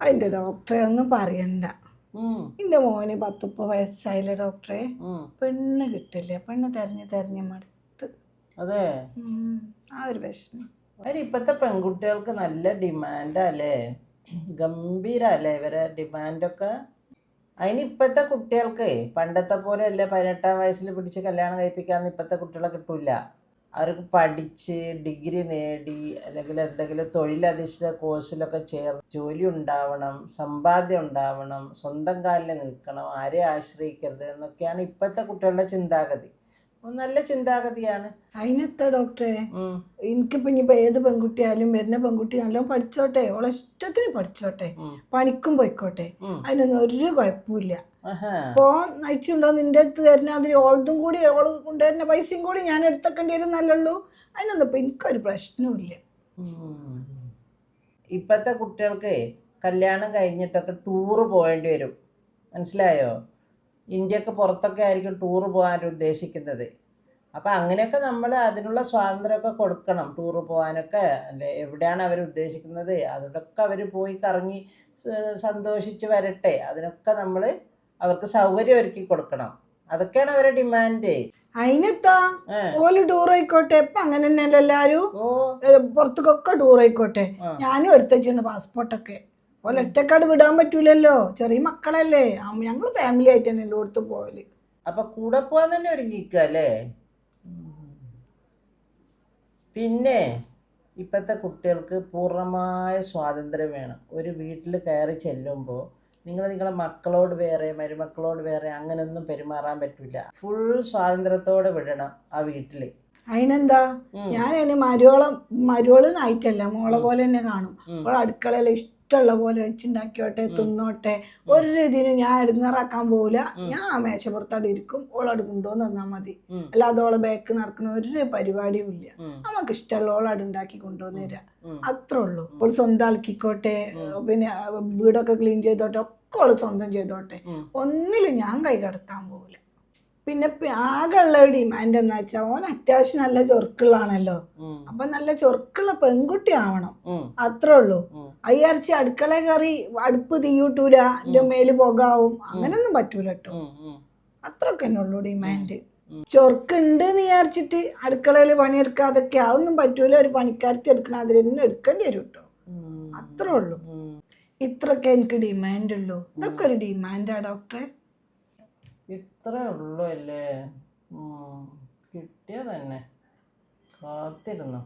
അതിന്റെ ഡോക്ടറെ ഒന്നും പറയണ്ട. എന്റെ എന്റെ മോന് പത്തുപ്പ വയസ്സായില്ലേ ഡോക്ടറെ പെണ്ണ് കിട്ടില്ല? പെണ്ണ് തെരഞ്ഞ് തെരഞ്ഞ് മടുത്ത്. അതെ. ആ ഒരു വിഷമം. അതിന് ഇപ്പോഴത്തെ പെൺകുട്ടികൾക്ക് നല്ല ഡിമാൻഡല്ലേ? ഗംഭീരല്ലേ ഇവരെ ഡിമാൻഡൊക്കെ? അതിന് ഇപ്പോഴത്തെ കുട്ടികൾക്ക് പണ്ടത്തെ പോലെ അല്ലേ പതിനെട്ടാം വയസ്സിൽ പിടിച്ച് കല്യാണം കഴിപ്പിക്കാന്ന് ഇപ്പോഴത്തെ കുട്ടികളെ കിട്ടൂല. അവർക്ക് പഠിച്ച് ഡിഗ്രി നേടി അല്ലെങ്കിൽ എന്തെങ്കിലും തൊഴിലധിഷ്ഠിത കോഴ്സിലൊക്കെ ചേർന്ന് ജോലി ഉണ്ടാവണം സമ്പാദ്യം ഉണ്ടാവണം സ്വന്തം കാലിൽ നിൽക്കണം ആരെ ആശ്രയിക്കരുത് എന്നൊക്കെയാണ് ഇപ്പോഴത്തെ കുട്ടികളുടെ ചിന്താഗതി. നല്ല ചിന്താഗതിയാണ്. അതിനെത്താ ഡോക്ടറെ എനിക്കിപ്പോ ഇനിയിപ്പോ ഏത് പെൺകുട്ടിയായാലും വരുന്ന പെൺകുട്ടി നല്ലോണം പഠിച്ചോട്ടെ. ഓളെ ഇഷ്ടത്തിന് പഠിച്ചോട്ടെ. പണിക്കും പോയിക്കോട്ടെ. അതിനൊന്നും ഒരു കുഴപ്പമില്ല ആഹാ. അപ്പോൾ നയിച്ചുണ്ടോ നിന്റെ അടുത്ത് തരുന്ന അതിന് ഓളതും കൂടി ഓൾ കൊണ്ടുവരുന്ന പൈസയും കൂടി ഞാൻ എടുത്തേക്കേണ്ടി വരും നല്ലുള്ളൂ അതിനൊന്നും ഇപ്പൊ എനിക്കൊരു പ്രശ്നമില്ല ഇപ്പത്തെ കുട്ടികൾക്ക് കല്യാണം കഴിഞ്ഞിട്ടൊക്കെ ടൂറ് പോകേണ്ടി വരും. മനസ്സിലായോ? ഇന്ത്യയ്ക്ക് പുറത്തൊക്കെ ആയിരിക്കും ടൂറ് പോകാൻ ഉദ്ദേശിക്കുന്നത്. അപ്പം അങ്ങനെയൊക്കെ നമ്മൾ അതിനുള്ള സ്വാതന്ത്ര്യമൊക്കെ കൊടുക്കണം. ടൂറ് പോകാനൊക്കെ. അല്ലെ എവിടെയാണ് അവർ ഉദ്ദേശിക്കുന്നത്? അതിലൊക്കെ അവർ പോയി കറങ്ങി സന്തോഷിച്ച് വരട്ടെ. അതിനൊക്കെ നമ്മൾ അവർക്ക് സൗകര്യം ഒരുക്കി കൊടുക്കണം. അതൊക്കെയാണ് അവരുടെ ഡിമാൻഡ് അതിനെത്താ. ഓൽ ടൂർ ആയിക്കോട്ടെ ഇപ്പൊ അങ്ങനെ തന്നെയല്ലേ എല്ലാരും പുറത്തേക്കൊക്കെ ടൂർ ആയിക്കോട്ടെ. ഞാനും എടുത്ത് വെച്ചിട്ടുണ്ട് പാസ്പോർട്ടൊക്കെ ഓല ഒറ്റക്കാട് വിടാൻ പറ്റൂലല്ലോ. ചെറിയ മക്കളല്ലേ. ഞങ്ങൾ ഫാമിലി ആയിട്ട് തന്നെ എല്ലായിടത്തും പോവൽ. അപ്പൊ കൂടെ പോവാൻ തന്നെ ഒരുങ്ങിക്കല്ലേ പിന്നെ ഇപ്പോഴത്തെ കുട്ടികൾക്ക് പൂർണമായ സ്വാതന്ത്ര്യം വേണം. ഒരു വീട്ടിൽ കയറി ചെല്ലുമ്പോൾ നിങ്ങൾ നിങ്ങളെ മക്കളോട് വേറെ മരുമക്കളോട് വേറെ അങ്ങനെയൊന്നും പെരുമാറാൻ പറ്റില്ല ഫുൾ സ്വാതന്ത്ര്യത്തോടെ വിടണം ആ വീട്ടിൽ അതിനെന്താ? ഞാൻ അതിന് മരുവോളം മരുവൾ നായിട്ടല്ല മോളെ പോലെ തന്നെ കാണും. അപ്പോൾ അടുക്കളയിൽ ഇഷ്ടമുള്ള പോലെ വെച്ചുണ്ടാക്കിയോട്ടെ തിന്നോട്ടെ ഒരു ഇതിനും ഞാൻ എടുങ്ങാറാക്കാൻ പോവില്ല ഞാൻ ആ മേശപ്പുറത്തവിടെ ഇരിക്കും ഓളോട് കൊണ്ടുവന്ന് തന്നാൽ മതി. അല്ലാതെ ഓളെ ബാക്ക് നടക്കുന്ന ഒരു പരിപാടിയും ഇല്ല. നമുക്ക് ഇഷ്ടമുള്ള ഓളോട് ഉണ്ടാക്കി കൊണ്ടുവന്ന് തരാം. അത്രേ ഉള്ളൂ. ഓൾ സ്വന്തം അലക്കിക്കോട്ടെ പിന്നെ വീടൊക്കെ ക്ലീൻ ചെയ്തോട്ടെ ഒക്കെ സ്വന്തം ചെയ്തോട്ടെ. ഒന്നിലും ഞാൻ കൈ കടത്താൻ പോകില്ല പിന്നെ ആകെയുള്ള ആകെ ഉള്ള ഡിമാൻഡ് എന്ന് വെച്ചാൽ ഓൻ അത്യാവശ്യം നല്ല ചൊറുക്കുള്ളാണല്ലോ. അപ്പൊ നല്ല ചൊറുക്കുള്ള പെൺകുട്ടി ആവണം. അത്രേ ഉള്ളൂ. അയ്യാർച്ച അടുക്കള കയറി അടുപ്പ് തീയൂട്ടൂല എന്റെ മേൽ പോകാവും അങ്ങനൊന്നും പറ്റൂല കേട്ടോ. അത്രയൊക്കെ തന്നെ ഉള്ളൂ ഡിമാൻഡ് ചൊറുക്കുണ്ട് എന്ന് വിചാരിച്ചിട്ട് അടുക്കളയിൽ പണിയെടുക്കാതൊക്കെ അതൊന്നും പറ്റൂല. ഒരു പണിക്കാരത്തി എടുക്കണ അതിൽ തന്നെ എടുക്കേണ്ടി വരും കേട്ടോ അത്രേ ഉള്ളൂ. ഇത്രയൊക്കെ എനിക്ക് ഡിമാൻഡ് ഉള്ളൂ. ഇതൊക്കെ ഒരു ഡിമാൻഡാ ഡോക്ടറെ ഇത്രേ ഉള്ളൂ അല്ലേ. കിട്ടിയ തന്നെ കാത്തിരുന്നു?